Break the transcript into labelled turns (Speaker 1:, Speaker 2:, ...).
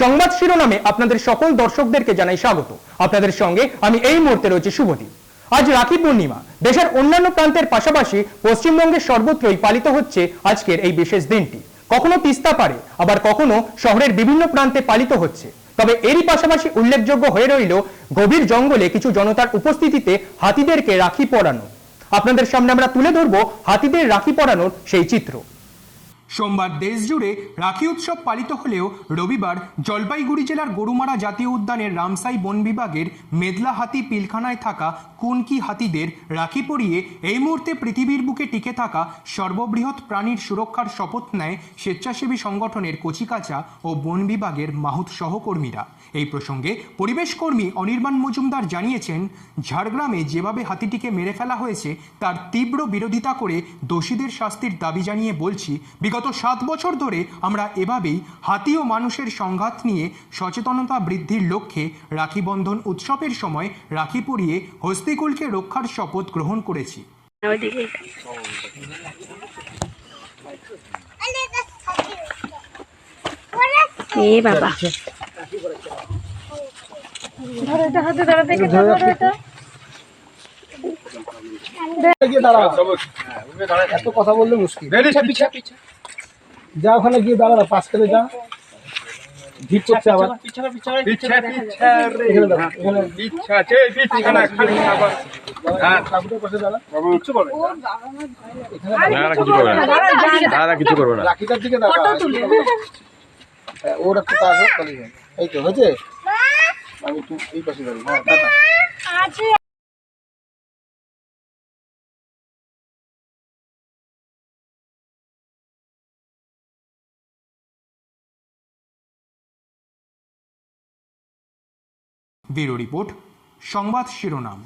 Speaker 1: সংবাদ শিরোনামে আপনাদের সকল দর্শকদেরকে জানাই স্বাগত। আপনাদের সঙ্গে আমি এই মুহূর্তে রয়েছে শুভদীপ। আজ রাখি পূর্ণিমা। দেশের অন্যান্য প্রান্তের পাশাপাশি পশ্চিমবঙ্গের সর্বত্রই পালিত হচ্ছে আজকের এই বিশেষ দিনটি। কখনো তিস্তা পারে আবার কখনো শহরের বিভিন্ন প্রান্তে পালিত হচ্ছে। তবে এরই পাশাপাশি উল্লেখযোগ্য হয়ে রইল গভীর জঙ্গলে কিছু জনতার উপস্থিতিতে হাতিদেরকে রাখি পরানো। আপনাদের সামনে আমরা তুলে ধরবো হাতিদের রাখি পরানোর সেই চিত্র। সোমবার দেশ জুড়ে রাখি উৎসব পালিত হলেও রবিবার জলপাইগুড়ি জেলার গরুমারা জাতীয় উদ্যানের রামসাই বন বিভাগের মেদলা হাতি পিলখানায় থাকা কুনকি হাতিদের রাখি পরিয়ে এই মুহূর্তে পৃথিবীর বুকে টিকে থাকা সর্ববৃহৎ প্রাণীর সুরক্ষার শপথ নেয় স্বেচ্ছাসেবী সংগঠনের কচিকাচা ও বন বিভাগের মাহুত সহকর্মীরা। এই প্রসঙ্গে পরিবেশ কর্মী অনির্বাণ মজুমদার জানিয়েছেন, ঝাড়গ্রামে যেভাবে হাতিটিকে মেরে ফেলা হয়েছে, তার তীব্র বিরোধিতা করে দোষীদের শাস্তির দাবি জানিয়ে বলছি বিগত সাত বছর ধরে আমরা এভাবেই হাতি ও মানুষের সংঘাত নিয়ে সচেতনতা বৃদ্ধির লক্ষ্যে রাখি বন্ধন উৎসবের সময় রাখি পরিয়ে হস্তিকুলকে রক্ষার শপথ গ্রহণ করেছি।
Speaker 2: এ বাবা।
Speaker 3: গিয়ে দাঁড়া এত কথা বললে মুশকিল। যা ওখানে গিয়ে দাঁড়া না পাশ করে যা। ভিড় করছে আবার।
Speaker 4: কিছু করবে না।
Speaker 3: রাখিটার দিকে হ্যাঁ, ওর একটু কাজ। এই তো হয়েছে? আমি একটু এই পাশে দাঁড়িয়ে হ্যাঁ
Speaker 1: ব্যুরো রিপোর্ট সংবাদ শিরোনাম।